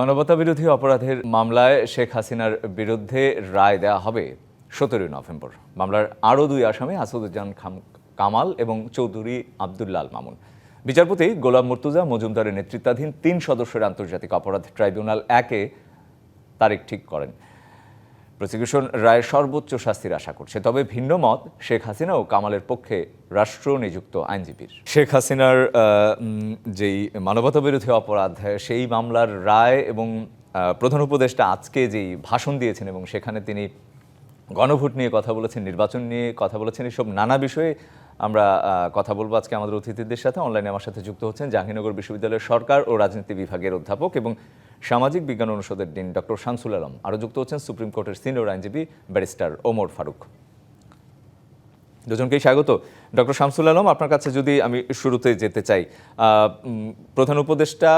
মানবতা বিরোধী অপরাধের মামলায় শেখ হাসিনার বিরুদ্ধে রায় দেওয়া হবে সতেরোই নভেম্বর। মামলার আরও দুই আসামি আসাদুজ্জান খাম, কামাল এবং চৌধুরী আবদুল্লাল মামুন। বিচারপতি গোলাম মুর্তুজা মজুমদারের নেতৃত্বাধীন তিন সদস্যের আন্তর্জাতিক অপরাধ ট্রাইব্যুনাল একে তারিখ ঠিক করেন। প্রসিকিউশন রায়ের সর্বোচ্চ শাস্তির আশা করছে। তবে ভিন্ন মত, শেখ হাসিনা ও কামালের পক্ষে রাষ্ট্র নিযুক্ত আইনজীবীর। শেখ হাসিনার যেই মানবতা বিরোধী অপরাধ, সেই মামলার রায় এবং প্রধান উপদেষ্টা আজকে যেই ভাষণ দিয়েছেন এবং সেখানে তিনি গণভোট নিয়ে কথা বলেছেন, নির্বাচন নিয়ে কথা বলেছেন, এসব নানা বিষয়ে আমরা কথা বলব আজকে আমাদের অতিথিদের সাথে। অনলাইনে আমার সাথে যুক্ত হচ্ছেন জাহাঙ্গীরনগর বিশ্ববিদ্যালয়ের সরকার ও রাজনীতি বিভাগের অধ্যাপক এবং সামাজিক বিজ্ঞান অনুষদের ডিন ডক্টর শামসুল আলম। আরও যুক্ত হচ্ছেন সুপ্রিম কোর্টের সিনিয়র আইনজীবী ব্যারিস্টার ওমর ফারুক। দুজনকেই স্বাগত। ডক্টর শামসুল আলম, আপনার কাছে যদি আমি শুরুতে যেতে চাই প্রধান উপদেষ্টা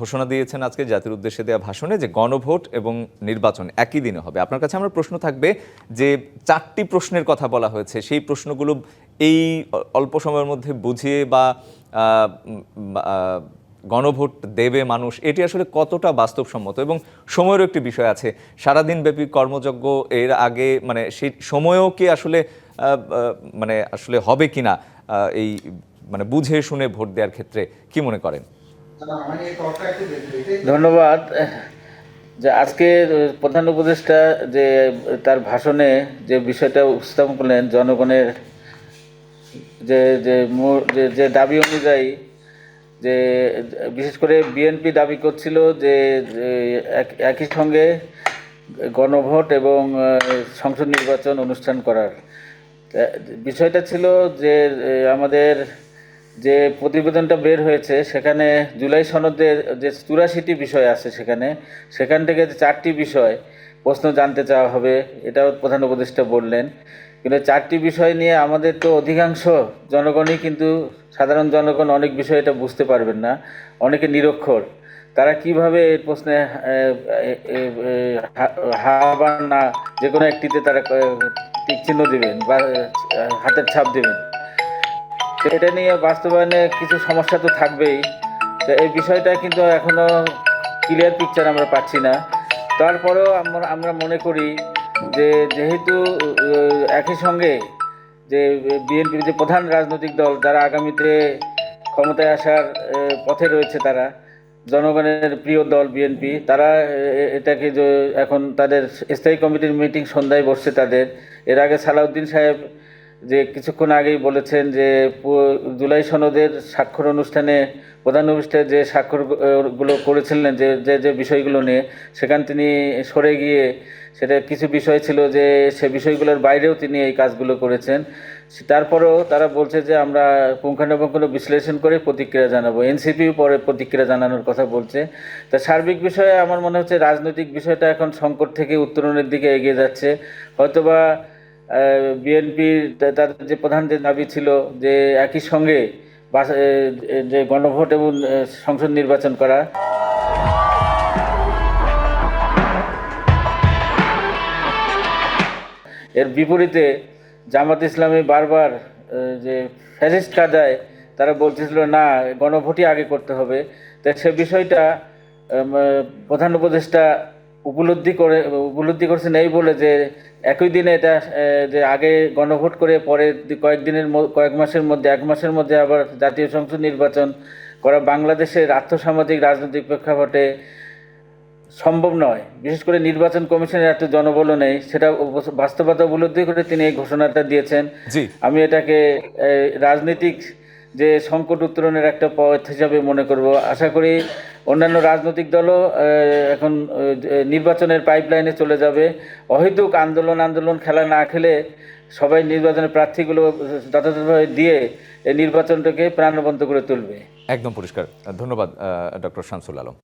ঘোষণা দিয়েছেন আজকে জাতির উদ্দেশ্যে দেওয়া ভাষণে যে গণভোট এবং নির্বাচন একই দিনে হবে। আপনার কাছে আমার প্রশ্ন থাকবে যে চারটি প্রশ্নের কথা বলা হয়েছে, সেই প্রশ্নগুলো এই অল্প সময়ের মধ্যে বুঝিয়ে বা গণভোট দেবে মানুষ এটি আসলে কতটা বাস্তবসম্মত? এবং সময়েরও একটি বিষয় আছে। সারাদিন ব্যাপী কর্মযজ্ঞ এর আগে মানে সেই সময়েও কি আসলে মানে আসলে হবে কিনা আহ, এই মানে বুঝে শুনে ভোট দেওয়ার ক্ষেত্রে কি মনে করেন? ধন্যবাদ। যে আজকে প্রধান উপদেষ্টা যে তার ভাষণে যে বিষয়টা উপস্থাপন করলেন জনগণের যে যে যে দাবি অনুযায়ী যে, বিশেষ করে বিএনপি দাবি করছিল যে যে, এক- একই সঙ্গে গণভোট এবং সংসদ নির্বাচন অনুষ্ঠান করার। বিষয়টা ছিল যে আমাদের যে প্রতিবেদনটা বের হয়েছে, সেখানে জুলাই সনদে যে চুরাশিটি বিষয় আছে সেখানে, সেখান থেকে চারটি বিষয় প্রশ্ন জানতে চাওয়া হবে, এটাও প্রধান উপদেষ্টা বললেন। কিন্তু চারটি বিষয় নিয়ে আমাদের তো অধিকাংশ জনগণই কিন্তু সাধারণ জনগণ অনেক বিষয় এটা বুঝতে পারবেন না, অনেকে নিরক্ষর। তারা কীভাবে এই প্রশ্নে হা- না যে কোনো একটিতে তারা চিহ্ন দেবেন বা হাতের ছাপ দেবেন। এটা নিয়ে বাস্তবায়নে কিছু সমস্যা তো থাকবেই। তো এই বিষয়টা কিন্তু এখনও ক্লিয়ার পিকচার আমরা পাচ্ছি না। তারপরেও আমরা মনে করি যে যেহেতু একই সঙ্গে যে বিএনপির যে প্রধান রাজনৈতিক দল, যারা আগামীতে ক্ষমতায় আসার পথে রয়েছে তারা, জনগণের প্রিয় দল বিএনপি, তারা এটাকে এখন তাদের স্থায়ী কমিটির মিটিং সন্ধ্যায় বসছে তাদের। এর আগে সালাউদ্দিন সাহেব যে কিছুক্ষণ আগেই বলেছেন যে জুলাই সনদের স্বাক্ষর অনুষ্ঠানে, প্রধান অনুষ্ঠানে যে স্বাক্ষর গ- গুলো করেছিলেন, যে যে যে বিষয়গুলো নিয়ে, সেখান তিনি সরে গিয়ে সেটা কিছু বিষয় ছিল যে, সে বিষয়গুলোর বাইরেও তিনি এই কাজগুলো করেছেন। তারপরেও তারা বলছে যে, আমরা পুঙ্খানুপুঙ্খ বিশ্লেষণ করে প্রতিক্রিয়া জানাব। এনসিপিও পরে প্রতিক্রিয়া জানানোর কথা বলছে। তা সার্বিক বিষয়ে আমার মনে হচ্ছে রাজনৈতিক বিষয়টা এখন সংকট থেকে উত্তরণের দিকে এগিয়ে যাচ্ছে। হয়তোবা বিএনপি তাদের যে প্রধান যে দাবি ছিল যে একই সঙ্গে যে গণভোট এবং সংসদ নির্বাচন করা। এর বিপরীতে জামাত ইসলামী বারবার যে ফ্যাসিস্ট কাদায় তারা বলতেছিল, না, গণভোটই আগে করতে হবে। তা সে বিষয়টা প্রধান উপদেষ্টা উপলব্ধি করে উপলব্ধি করছেন এই বলে যে একই দিনে এটা যে আগে গণভোট করে পরে কয়েকদিনের কয়েক মাসের মধ্যে এক মাসের মধ্যে আবার জাতীয় সংসদ নির্বাচন করা বাংলাদেশের আর্থসামাজিক রাজনৈতিক প্রেক্ষাপটে সম্ভব নয়। বিশেষ করে নির্বাচন কমিশনের এত জনবলও নেই সেটা বাস্তবতা উপলব্ধি করে তিনি এই ঘোষণাটা দিয়েছেন। আমি এটাকে রাজনৈতিক যে সংকট উত্তরণের একটা পথ হিসাবে মনে করব। আশা করি অন্যান্য রাজনৈতিক দলও এখন নির্বাচনের পাইপলাইনে চলে যাবে। অহেতুক আন্দোলন আন্দোলন খেলা না খেলে সবাই নির্বাচনের প্রার্থীগুলো যথাযথভাবে দিয়ে এই নির্বাচনটাকে প্রাণবন্ত করে তুলবে। একদম পরিষ্কার। ধন্যবাদ ডক্টর শামসুল আলম।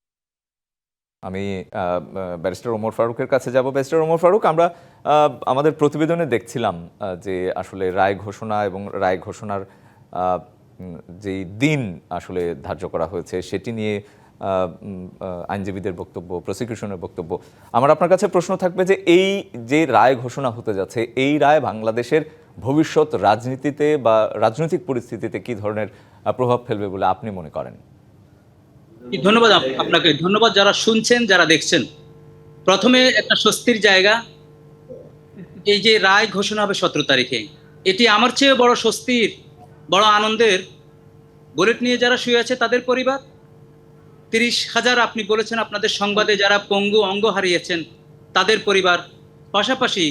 আমি ব্যারিস্টার ওমর ফারুকের কাছে যাব। ব্যারিস্টার ওমর ফারুক, আমরা আমাদের প্রতিবেদনে দেখছিলাম যে আসলে রায় ঘোষণা এবং রায় ঘোষণার যেই দিন আসলে ধার্য করা হয়েছে, সেটি নিয়ে আইনজীবীদের বক্তব্য প্রসিকিউশনের বক্তব্য। আমার আপনার কাছে প্রশ্ন থাকবে যে এই যে রায় ঘোষণা হতে যাচ্ছে, এই রায় বাংলাদেশের ভবিষ্যৎ রাজনীতিতে বা রাজনৈতিক পরিস্থিতিতে কি ধরনের প্রভাব ফেলবে বলে আপনি মনে করেন? ধন্যবাদ আপনাকে। ধন্যবাদ যারা শুনছেন, যারা দেখছেন। প্রথমে একটা স্বস্তির জায়গা। এই যে রায় ঘোষণা হবে সতেরো তারিখে, এটি আমার চেয়ে বড় স্বস্তির বড় আনন্দের বুলেট নিয়ে যারা শুয়ে আছে তাদের পরিবার। তিরিশ হাজার আপনি বলেছেন আপনাদের সংবাদে যারা পঙ্গু অঙ্গ হারিয়েছেন তাদের পরিবার। পাশাপাশি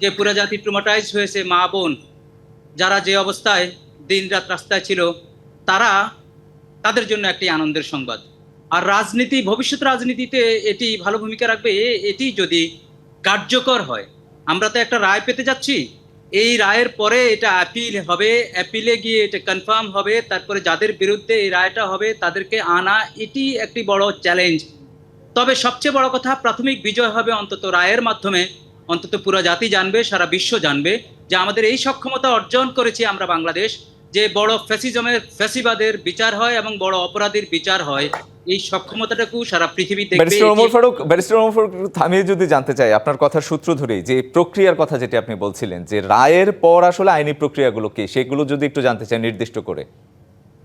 যে পুরা জাতি ট্রুমাটাইজ হয়েছে মা বোন, যারা যে অবস্থায় দিনরাত রাস্তায় ছিল, তারা তাদের জন্য একটি আনন্দের সংবাদ। আর রাজনীতি, ভবিষ্যৎ রাজনীতিতে এটি ভালো ভূমিকা রাখবে এটি যদি কার্যকর হয়, আমরা তো একটা রায় পেতে যাচ্ছি। এই রায়ের পরে এটা অ্যাপিল হবে অ্যাপিলে গিয়ে এটা কনফার্ম হবে, তারপরে যাদের বিরুদ্ধে এই রায়টা হবে তাদেরকে আনা এটি একটি বড় চ্যালেঞ্জ তবে সবচেয়ে বড় কথা, প্রাথমিক বিজয় হবে অন্তত রায়ের মাধ্যমে। অন্তত পুরো জাতি জানবে, সারা বিশ্ব জানবে যে আমাদের এই সক্ষমতা অর্জন করেছি আমরা বাংলাদেশ। যে বড় ফ্যাসিজমের ফ্যাসিবাদের বিচার হয় এবং বড় অপরাধীর বিচার হয় এই সক্ষমতাটাকু সারা পৃথিবী দেখবে ব্যারিস্টার ওমর ফারুক ব্যারিস্টার ওমর ফারুক থামিয়ে যদি জানতে চাই আপনার কথার সূত্র ধরেই যে প্রক্রিয়ার কথা যেটি আপনি বলছিলেন যে রায়ের পর আসলে আইনি প্রক্রিয়াগুলো কি? সেগুলো যদি একটু জানতে চাই নির্দিষ্ট করে।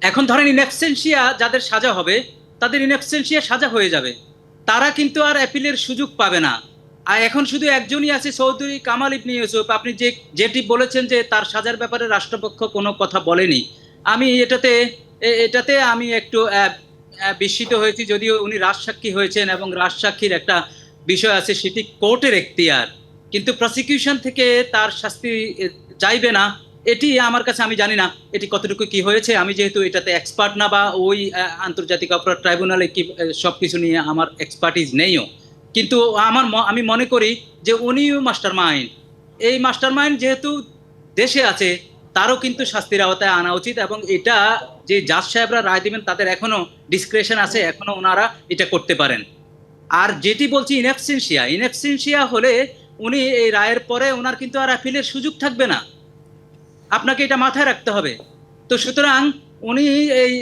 এখন ধরেন ইনএক্সেন্সিয়া যাদের সাজা হবে তাদের ইনএক্সেন্সিয়া সাজা হয়ে যাবে। তারা কিন্তু আর অ্যাপিলের সুযোগ পাবে না। আর এখন শুধু একজনই আছে, চৌধুরী কামাল ইবনে ইউসুফ। আপনি যে, যেটি বলেছেন যে তার সাজার ব্যাপারে রাষ্ট্রপক্ষ কোনো কথা বলেনি, আমি এটাতে এটাতে আমি একটু বিস্মিত হয়েছি, যদিও উনি রাজসাক্ষী হয়েছেন এবং রাজসাক্ষীর একটা বিষয় আছে, সেটি কোর্টের এখতিয়ার। কিন্তু প্রসিকিউশন থেকে তার শাস্তি চাইবে না, এটি আমার কাছে, আমি জানি না, এটি কতটুকু কি হয়েছে, আমি যেহেতু এটাতে এক্সপার্ট না বা ওই আন্তর্জাতিক অপরাধ ট্রাইব্যুনালে কি সব কিছু নিয়ে আমার এক্সপার্টিস নেইও। কিন্তু আমার আমি মনে করি যে উনিও মাস্টার মাইন্ড এই মাস্টার মাইন্ড যেহেতু দেশে আছে, তারও কিন্তু শাস্তির আওতায় আনা উচিত এবং এটা যে জাজ সাহেবরা রায় দিবেন, তাদের এখনও ডিসক্রেশন আছে, এখনও ওনারা এটা করতে পারেন। আর যেটি বলছি ইনএফসেন্সিয়া ইনএফসেন্সিয়া হলে উনি এই রায়ের পরে ওনার কিন্তু আর অ্যাপিলের সুযোগ থাকবে না। আপনাকে এটা মাথায় রাখতে হবে। তো সুতরাং উনি এই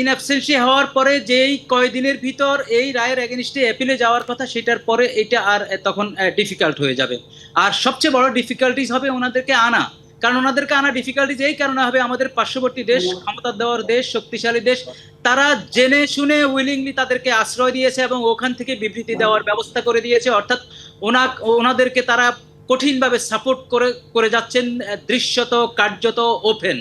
ইন অ্যাবসেন্সি হওয়ার পরে যেই কয়দিনের ভিতর এই রায়ের এগেনস্টে অ্যাপিলে যাওয়ার কথা, সেটার পরে এটা আর তখন ডিফিকাল্ট হয়ে যাবে। আর সবচেয়ে বড় ডিফিকাল্টিস হবে ওনাদেরকে আনা। কারণ ওনাদেরকে আনা ডিফিকাল্টিজ এই কারণে হবে আমাদের পার্শ্ববর্তী দেশ, ক্ষমতা দেওয়ার দেশ, শক্তিশালী দেশ। তারা জেনে শুনে উইলিংলি তাদেরকে আশ্রয় দিয়েছে এবং ওখান থেকে বিবৃতি দেওয়ার ব্যবস্থা করে দিয়েছে। অর্থাৎ ওনা ওনাদেরকে তারা কঠিনভাবে সাপোর্ট করে করে যাচ্ছেন দৃশ্যত, কার্যত ওপেন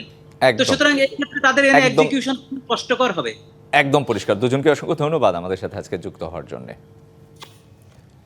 তো সুতরাং এই ক্ষেত্রে তাদের। এক্সিকিউশন কষ্টকর হবে। একদম পরিষ্কার। দুজনকে অসংখ্য ধন্যবাদ আমাদের সাথে আজকে যুক্ত হওয়ার জন্য।